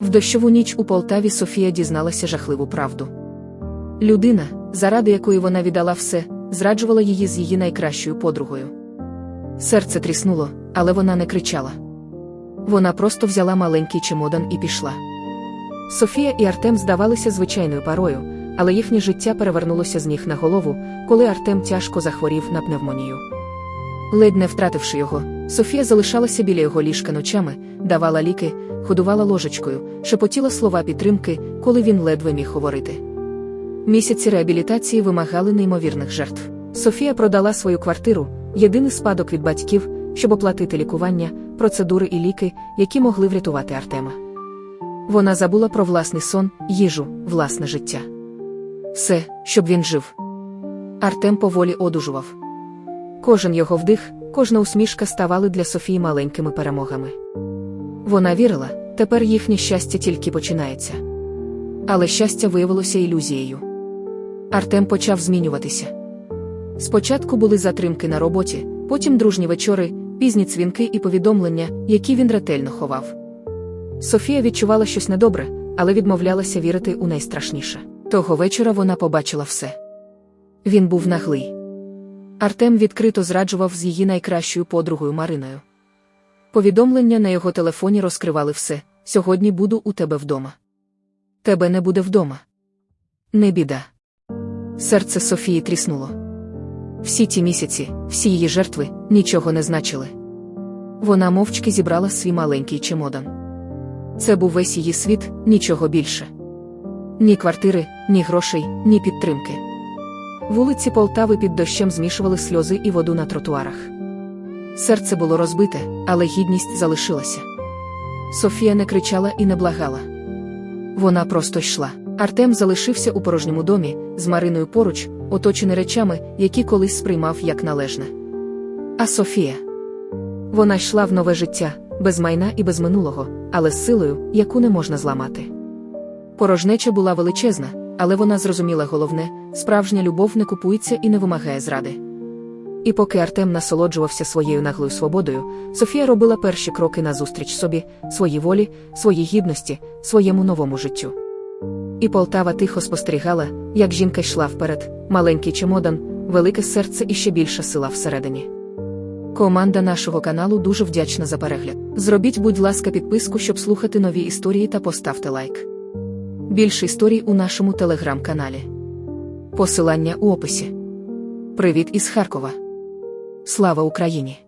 В дощову ніч у Полтаві Софія дізналася жахливу правду. Людина, заради якої вона віддала все, зраджувала її з її найкращою подругою. Серце тріснуло, але вона не кричала. Вона просто взяла маленький чемодан і пішла. Софія і Артем здавалися звичайною парою, але їхнє життя перевернулося з ніг на голову, коли Артем тяжко захворів на пневмонію. Ледь не втративши його, Софія залишалася біля його ліжка ночами, давала ліки, ходувала ложечкою, шепотіла слова підтримки, коли він ледве міг говорити. Місяці реабілітації вимагали неймовірних жертв. Софія продала свою квартиру, єдиний спадок від батьків, щоб оплатити лікування, процедури і ліки, які могли врятувати Артема. Вона забула про власний сон, їжу, власне життя. Все, щоб він жив. Артем поволі одужував. Кожен його вдих, кожна усмішка ставали для Софії маленькими перемогами. Вона вірила, тепер їхнє щастя тільки починається. Але щастя виявилося ілюзією. Артем почав змінюватися. Спочатку були затримки на роботі, потім дружні вечори, пізні цвінки і повідомлення, які він ретельно ховав. Софія відчувала щось недобре, але відмовлялася вірити у найстрашніше. Того вечора вона побачила все. Він був наглий. Артем відкрито зраджував з її найкращою подругою Мариною. Повідомлення на його телефоні розкривали все: сьогодні буду у тебе вдома. Тебе не буде вдома. Не біда. Серце Софії тріснуло. Всі ті місяці, всі її жертви нічого не значили. Вона мовчки зібрала свій маленький чемодан. Це був весь її світ, нічого більше. Ні квартири, ні грошей, ні підтримки. Вулиці Полтави під дощем змішували сльози і воду на тротуарах. Серце було розбите, але гідність залишилася. Софія не кричала і не благала. Вона просто йшла. Артем залишився у порожньому домі, з Мариною поруч, оточений речами, які колись сприймав як належне. А Софія. Вона йшла в нове життя, без майна і без минулого, але з силою, яку не можна зламати. Порожнеча була величезна, але вона зрозуміла головне: справжня любов не купується і не вимагає зради. І поки Артем насолоджувався своєю наглою свободою, Софія робила перші кроки назустріч собі, своїй волі, своїй гідності, своєму новому життю. І Полтава тихо спостерігала, як жінка йшла вперед, маленький чемодан, велике серце і ще більша сила всередині. Команда нашого каналу дуже вдячна за перегляд. Зробіть, будь ласка, підписку, щоб слухати нові історії та поставте лайк. Більше історій у нашому телеграм-каналі. Посилання у описі. Привіт із Харкова. Слава Україні!